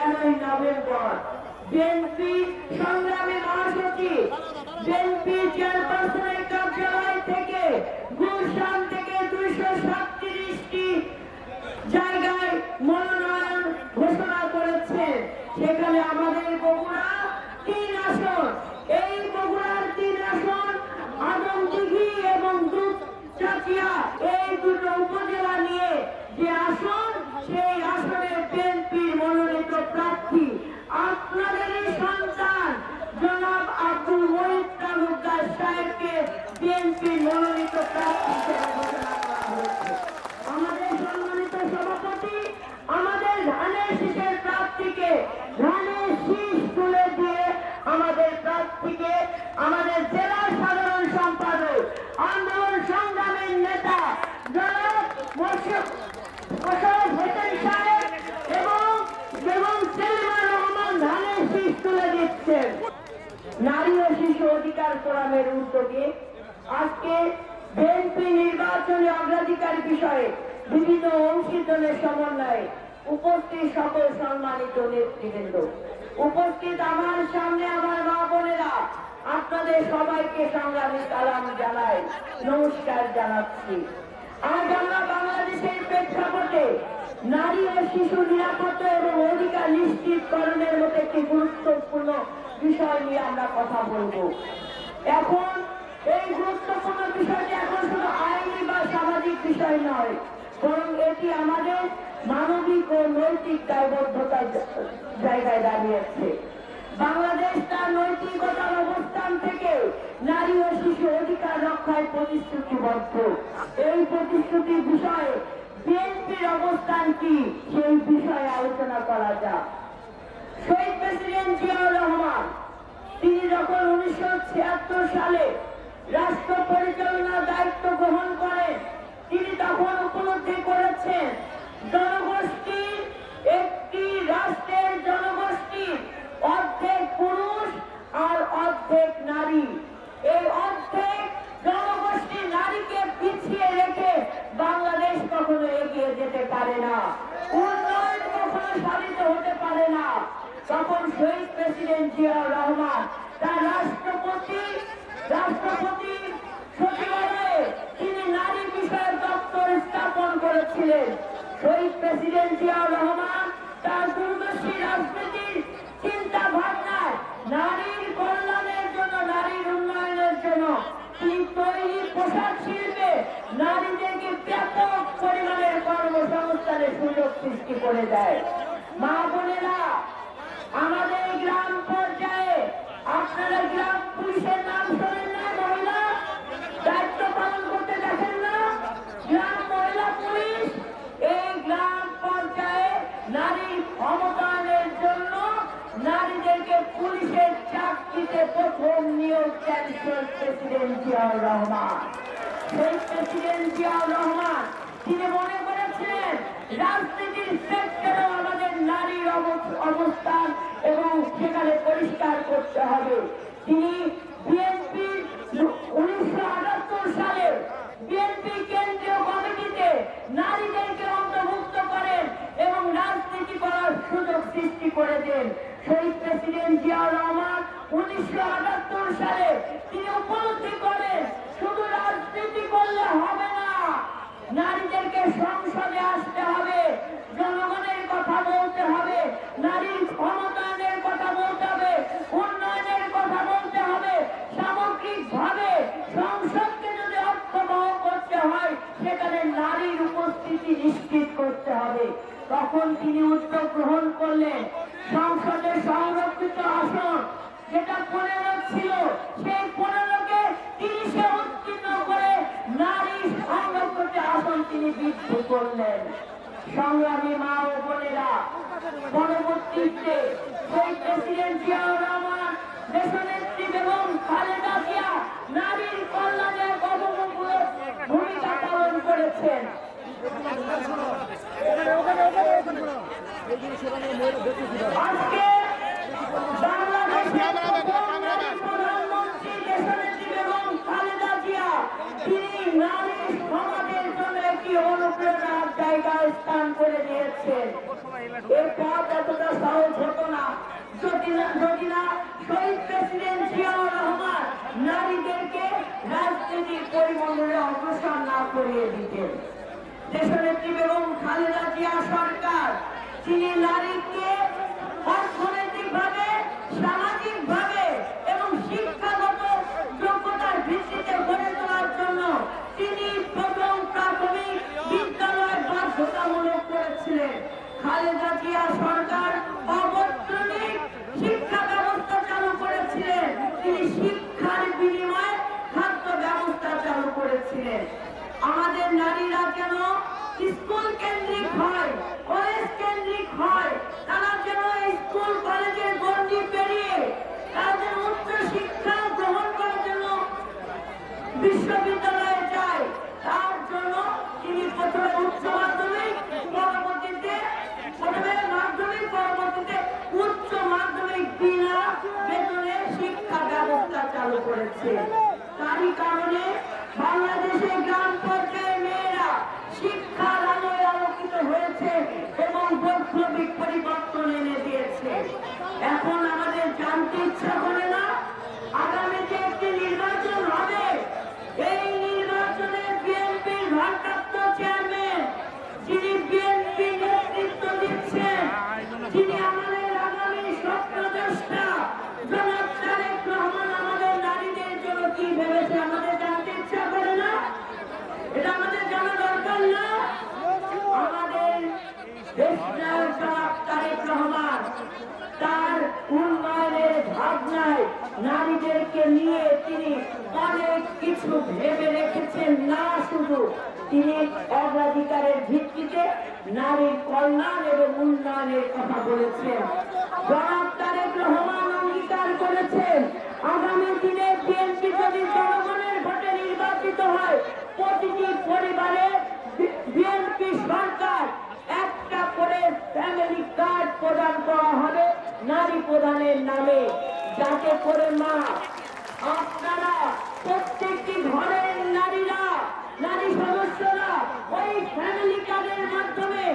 তেরোই November. BNP সংগ্রামী মহাসচিব বিএনপি চেয়ারপারসনের কার্যালয় থেকে গুলশান থেকে দুইশো সাতত্রিশটি জায়গায় মনোনয়ন ঘোষণা করেছে। সেখানে আমাদের বগুড়া উদ্যোগে আজকে বিএনপি নির্বাচনী অগ্রাধিকার বিষয়ে বিভিন্ন অংশীদারের সমন্বয়ে উপস্থিত সকল সম্মানিত নেতৃবৃন্দ। উপস্থিত আমার সামনে আমার মা বোনেরা, আপনাদের সবাইকে সংগ্রামী সালাম জানাই, নমস্কার জানাচ্ছি। আজ আমরা বাংলাদেশের প্রেক্ষাপটে নারী ও শিশু নিরাপত্তা এবং অধিকার নিশ্চিতকরণের মতো একটি গুরুত্বপূর্ণ বিষয় নিয়ে আমরা কথা বলব। এখন এই গুরুত্বপূর্ণ বিষয়টি এখন শুধু আইনি বা সামাজিক বিষয় নয়, বরং এটি আমাদের মানবিক ও নৈতিক দায়বদ্ধতার জায়গায় দাঁড়িয়েছে। বাংলাদেশ তার নৈতিকতার অবস্থান থেকে নারী ও শিশু অধিকার রক্ষায় প্রতিশ্রুতিবদ্ধ। এই প্রতিশ্রুতির বিষয়ে বিএনপির অবস্থান কি, সেই বিষয়ে আলোচনা করা যাক। শহীদ প্রেসিডেন্ট জিয়াউর রহমান, তিনি যখন উনিশশো ছিয়াত্তর সালে রাষ্ট্র পরিচালনার দায়িত্ব গ্রহণ করেন তিনি তখন উপলব্ধি করেছেন জনগোষ্ঠীর একটি রাষ্ট্রের জনগোষ্ঠীর অর্ধেক পুরুষ আর অর্ধেক নারী। এই অর্ধেক জনগোষ্ঠী নারীকে পিছিয়ে রেখে বাংলাদেশ কখনো এগিয়ে যেতে পারে না, উন্নয়ন কখনো সাধিত হতে পারে না। তখন শহীদ প্রেসিডেন্ট জিয়াউর রহমান তার রাষ্ট্রপতি রাষ্ট্রপতি সচিবালয়ে তিনি নারী বিষয়ক দপ্তর স্থাপন করেছিলেন শহীদ প্রেসিডেন্ট জিয়াউর রহমান, তার দূরদর্শী সৃষ্টি করে দেয়। মা বোনেরা, আমাদের গ্রাম পর্যায়ে আপনারা গ্রাম পুলিশের নাম শোনেন না মহিলা দায়িত্ব পালন করতে দেখেন না গ্রাম মহিলা পুলিশ এই গ্রাম পর্যায়ে নারী ক্ষমতায়নের জন্য নারীদেরকে পুলিশের চাকরিতে প্রথম নিয়োগ দেন প্রেসিডেন্ট জিয়াউর রহমান। সেই প্রেসিডেন্ট জিয়াউর রহমান, তিনি মনে করেছিলেন রাজনীতির সেক্টরেও আমাদের নারীর অবস্থান এবং সেখানে পরিষ্কার করতে হবে। তিনি বিএনপি উনিশশো আটাত্তর সালে বিএনপি কেন্দ্রীয় কমিটিতে নারীদেরকে অন্তর্ভুক্ত করেন এবং রাজনীতি করার সুযোগ সৃষ্টি করে দেন। শহীদ প্রেসিডেন্ট জিয়াউর রহমান উনিশশো আটাত্তর সালে তিনি উপলব্ধি করেন শুধু রাজনীতি করলে হবে না, নারীদেরকে সংসদে আসতে হবে, জনগণের কথা বলতে হবে, নারীর ক্ষমতায়নের কথা বলতে হবে, উন্নয়নের কথা বলতে হবে সামগ্রিক ভাবে সংসদকে যদি অর্থবহ করতে হয়, সেখানে নারীর উপস্থিতি নিশ্চিত করতে হবে। তখন তিনি উদ্যোগ গ্রহণ করলেন সংসদের সংরক্ষিত আসন যেটা পনেরো ছিল, সেই পনেরোকে তিরিশে উত্তীর্ণ করে নারী সংরক্ষিত আসন তিনি বৃদ্ধি করলেন। সংগ্রামী মা ও বোনেরা, পরবর্তীতে সেই প্রেসিডেন্ট জিয়াউর রহমান দেশনেত্রী বেগম খালেদা জিয়া নারীর কল্যাণে কর্মমূলক ভূমিকা পালন করেছেন। আজকে নারী নারী স্থান করে দিয়েছেন এই পথ এতটা সহজ হতো না যদি না যদি না শহীদ প্রেসিডেন্ট জিয়াউর রহমান নারী রাজনীতির পরিমণ্ডলে অগ্রসর না করিয়ে দিতেন দেশনেত্রী বেগম খালেদা জিয়া সরকার তিনি নারীকে name. অনেক ভেবে রেখেছেন না শুধু, তিনি অগ্রাধিকারের ভিত্তিতে নারীর কল্যাণ এবং উন্নয়নের কথা বলেছেন। জনাব তারেক রহমান অঙ্গীকার করেছেন, আগামী দিনে বিএনপি যদি জনগণের ভোটে নির্বাচিত হয়, প্রতিটি পরিবারে বিএনপি সরকার একটা করে ফ্যামিলি কার্ড প্রদান করা হবে নারী প্রদানের নামে, যাতে করে মা, আপনারা প্রত্যেকটি ঘরের নারীরা, নারী সদস্যরা ওই ফ্যামিলি কার্ডের মাধ্যমে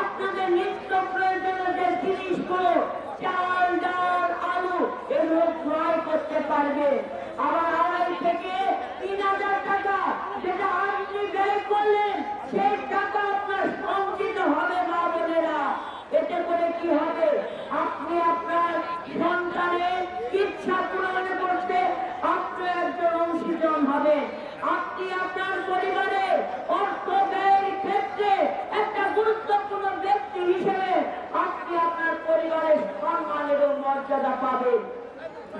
আপনাদের নিত্য প্রয়োজনীয় যে জিনিসগুলো চাল, ডাল, আলু এগুলো ক্রয় করতে পারবে। আবার আড়াই থেকে তিন হাজার টাকা যেটা আপনি ব্যয় করলেন, সেই টাকা আপনার সঞ্চিত হবে মা বোনেরা। এতে করে কি হবে? আপনি আপনার সন্তানের ইচ্ছা পূরণ করতে আপনি একজন অংশীজন হবেন আপনি আপনার পরিবারে অর্থ ব্যয়ের ক্ষেত্রে একটা গুরুত্বপূর্ণ ব্যক্তি হিসেবে আপনি আপনার পরিবারের সম্মান এবং মর্যাদা পাবেন।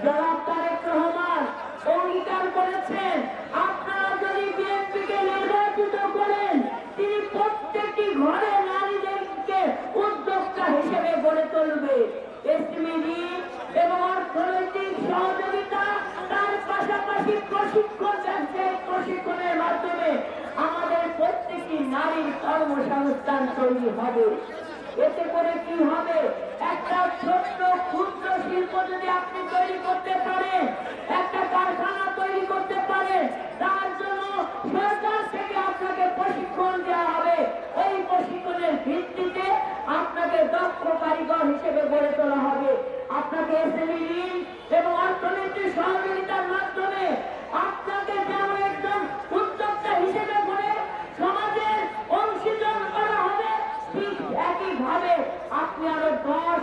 জনাব তারেক রহমান, অঙ্গীকার করেছেন, আপনারা যদি বিএনপিকে নির্বাচিত করেন, তিনি প্রত্যেকটি ঘরে নারীদেরকে উদ্যোক্তা হিসেবে গড়ে তুলবে। এবং অর্থনৈতিক সহযোগিতা তার পাশাপাশি প্রশিক্ষণ প্রশিক্ষণের মাধ্যমে আমাদের প্রত্যেকটি নারীর কর্মসংস্থান তৈরি হবে। এতে করে কি হবে? একটা ছোট্ট ক্ষুদ্র শিল্প যদি আপনি তৈরি করতে পারেন, একটা কারখানা তৈরি করতে পারেন, তার জন্য সরকার থেকে আপনাকে প্রশিক্ষণ দেওয়া হবে। ওই প্রশিক্ষণের ভিত্তিতে আপনাকে দক্ষ কারিগর হিসেবে গড়ে তোলা হবে। আপনাকে এসএমই এবং অর্থনৈতিক সহযোগিতার মাধ্যমে আপনাকে যেন একজন উদ্যোক্তা হিসেবে গড়ে সমাজের অংশীজন করা হবে ঠিক একইভাবে আপনি আরও দশ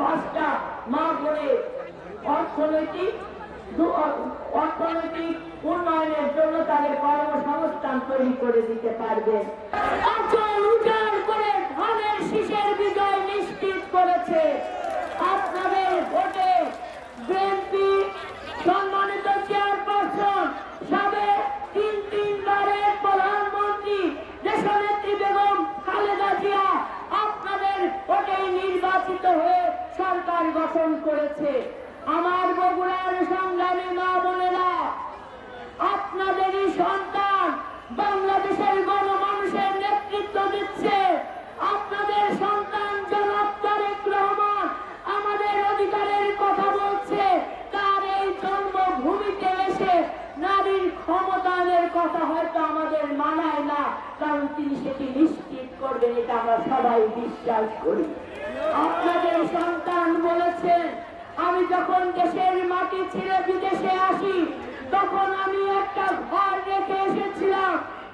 দশটা মা বলে অর্থনৈতিক অর্থনৈতিক উন্নয়নের জন্য তাদের কর্মসংস্থান তৈরি করে দিতে পারবে। করে ধানের শীষের বিজয় নিশ্চিত করেছে। সরকার গঠন করেছে। আমার বগুড়ার সংগ্রামী মা বোনেরা আপনাদেরই সন্তান বাংলাদেশের গণমানুষের নেতৃত্ব দিচ্ছে। আপনাদের সন্তান জনাব তারেক রহমান আমাদের অধিকারের কথা বলছে। তার এই জন্মভূমিতে এসে নারীর ক্ষমতায়নের কথা হয়তো আমাদের মানায় না, কারণ তিনি সেটি নিশ্চিত করবেন, এটা আমরা সবাই বিশ্বাস করি। আপনাদের সন্তান বলেছে, আমি যখন দেশের মাটি ছেড়ে বিদেশে আসি, তখন আমি একটা ঘর রেখে এসেছিলাম,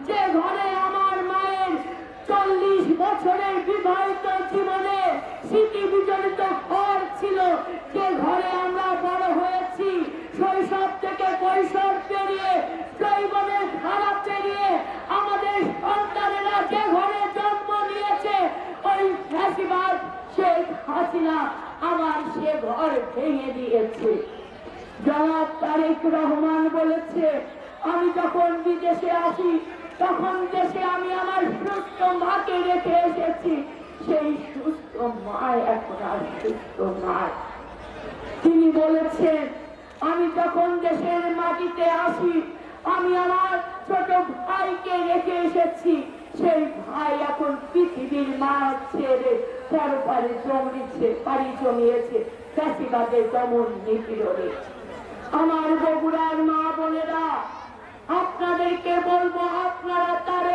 যে ঘরে আমার মায়ের চল্লিশ বছরের বিবাহিত জীবনে স্মৃতি বিজড়িত ঘর ছিল। যে ঘরে আমরা বড় হয়েছি, শৈশব থেকে বৈশব সে ঘর ভেঙে দিয়েছে। জনাব তারেক রহমান বলেছে, আমি যখন বিদেশে আসি, তখন দেশে আমি আমার সুস্থ মাকে রেখে এসেছি। সেই সুস্থ মা এখন আর সুস্থ নয়। তিনি বলেছেন, আমি যখন দেশের মাটিতে আসি, আমি আমার ছোট ভাইকে রেখে এসেছি। সেই ভাই এখন পৃথিবীর মা ছেড়ে পরপারে জমিছে পাড়ি জমিয়েছে চাষিবাদের দমন নিপীড়নে। আমার বগুড়ার মা বোনেরা, আপনাদেরকে বলব, আপনারা তারেক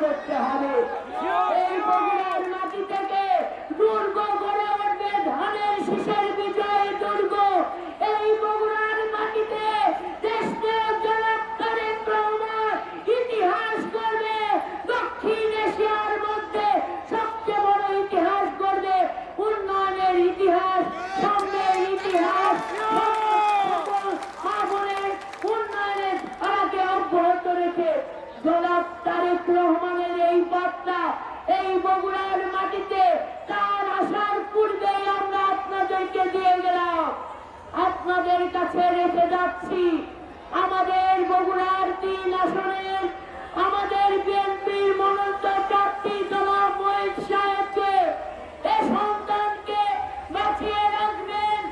করতে হবে। এই বগুড়ার মাটিতে তার আসার পূর্বেই আমরা আপনাদেরকে দিয়ে গেলাম। আপনাদের কাছে রেখে যাচ্ছি। আমাদের বগুড়ার তিন আসনের আমাদের বিএনপির মনোনীত প্রার্থী জনাব মহিত সাহেবকে এ সন্তানকে বাঁচিয়ে রাখবেন